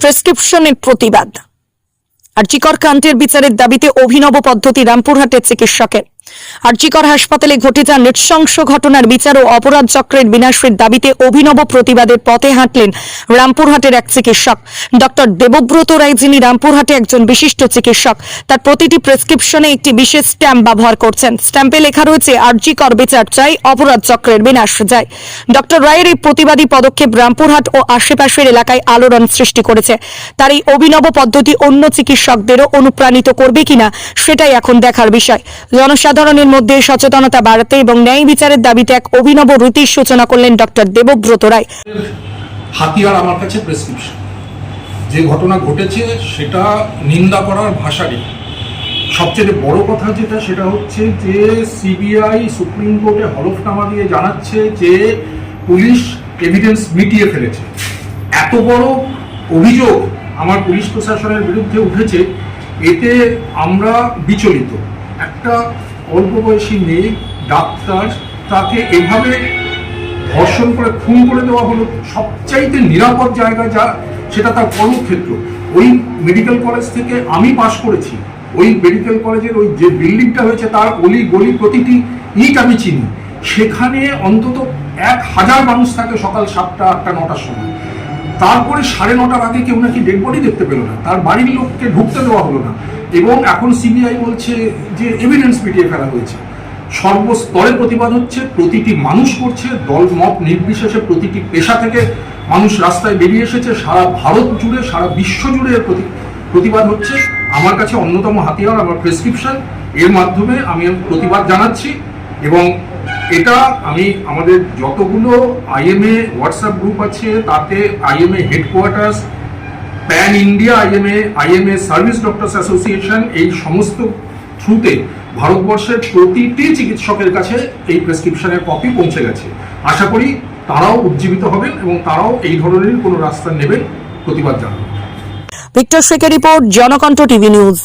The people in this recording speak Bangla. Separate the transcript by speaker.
Speaker 1: প্রেসক্রিপশনের প্রতিবাদ। আর জিকর কান্টের বিচারের দাবিতে অভিনব পদ্ধতি রামপুরহাটের চিকিৎসকের। আরজিকর হাসপাতালে ঘটে যাওয়া নৃশংস ঘটনার বিচার ও অপরাধ চক্রের বিনাশের দাবিতে অভিনব প্রতিবাদের পথে হাঁটলেন রামপুরহাটের এক চিকিৎসক। ডক্টর দেবব্রত রায় যিনি রামপুরহাটে একজন বিশিষ্ট চিকিৎসক, তার প্রতিটি প্রেসক্রিপশনে একটি বিশেষ স্ট্যাম্প ব্যবহার করছেন। স্ট্যাম্পে লেখা রয়েছে আরজিকর বিচার চাই, অপরাধ চক্রের বিনাশ যায়। ডক্টর রায়ের এই প্রতিবাদী পদক্ষেপ রামপুরহাট ও আশেপাশের এলাকায় আলোড়ন সৃষ্টি করেছে। তার এই অভিনব পদ্ধতি অন্য চিকিৎসকদেরও অনুপ্রাণিত করবে কিনা, সেটাই এখন দেখার বিষয়। জনসাধারণের মধ্যে সচেতনতা বাড়াতে এবং ন্যায় বিচারের দাবিতে এক অভিনব রীতির সূচনা করলেন ডক্টর দেবব্রত রায়।
Speaker 2: হাতিয়ার আমার কাছে প্রেসক্রিপশন যে ঘটনা ঘটেছে, সেটা নিন্দা করার ভাষা নেই সবচেয়ে বড় কথা যেটা, সেটা হচ্ছে যে সিবিআই সুপ্রিম কোর্টে হলফনামা দিয়ে জানাচ্ছে যে পুলিশ এভিডেন্স মিটিয়ে ফেলেছে। এত বড় অভিযোগ আমার পুলিশ প্রশাসনের বিরুদ্ধে উঠেছে, এতে আমরা বিচলিত। একটা অল্প বয়সী মেয়ে, ডাক্তার, তাকে এভাবে ধর্ষণ করে, খুন করে দেওয়া হলো, সবচাইতে নিরাপদ জায়গা যা, সেটা তার কর্মক্ষেত্র। ওই মেডিকেল কলেজ থেকে আমি পাশ করেছি। ওই মেডিকেল কলেজের ওই যে বিল্ডিংটা হয়েছে, তার অলি গলি প্রতিটি ইট আমি চিনি। সেখানে অন্তত এক হাজার মানুষ থাকে সকাল সাতটা, আটটা, নটার সময়। তারপরে সাড়ে নটার আগে কেউ নাকি ডেড বডি দেখতে পেল না। তার বাড়ির লোককে ঢুকতে দেওয়া হলো না। এবং এখন সিবিআই বলছে যে এভিডেন্স পিটিয়ে ফেলা হয়েছে। সর্বস্তরে প্রতিবাদ হচ্ছে, প্রতিটি মানুষ করছে, দল মত নির্বিশেষে প্রতিটি পেশা থেকে মানুষ রাস্তায় বেরিয়ে এসেছে। সারা ভারত জুড়ে, সারা বিশ্ব জুড়ে এর প্রতি প্রতিবাদ হচ্ছে। আমার কাছে অন্যতম হাতিয়ার, আমার প্রেসক্রিপশন এর মাধ্যমে আমি প্রতিবাদ জানাচ্ছি এবং এটা আমি, আমাদের যতগুলো আইএমএ হোয়াটসঅ্যাপ গ্রুপ আছে, তাতে IMA headquarters pan India IMA IMA service doctors association এই সমস্ত থ্রুতে ভারতবর্ষের প্রতিটি চিকিৎসকের কাছে এই প্রেসক্রিপশনের কপি পৌঁছে গেছে। আশা করি তারাও উজ্জীবিত হবেন এবং তারাও এই ধরনের কোনো রাস্তা নেবেন প্রতিবাদ জানাবেন।
Speaker 1: ভিক্টর শেখের রিপোর্ট, জনকণ্ঠ টিভি নিউজ।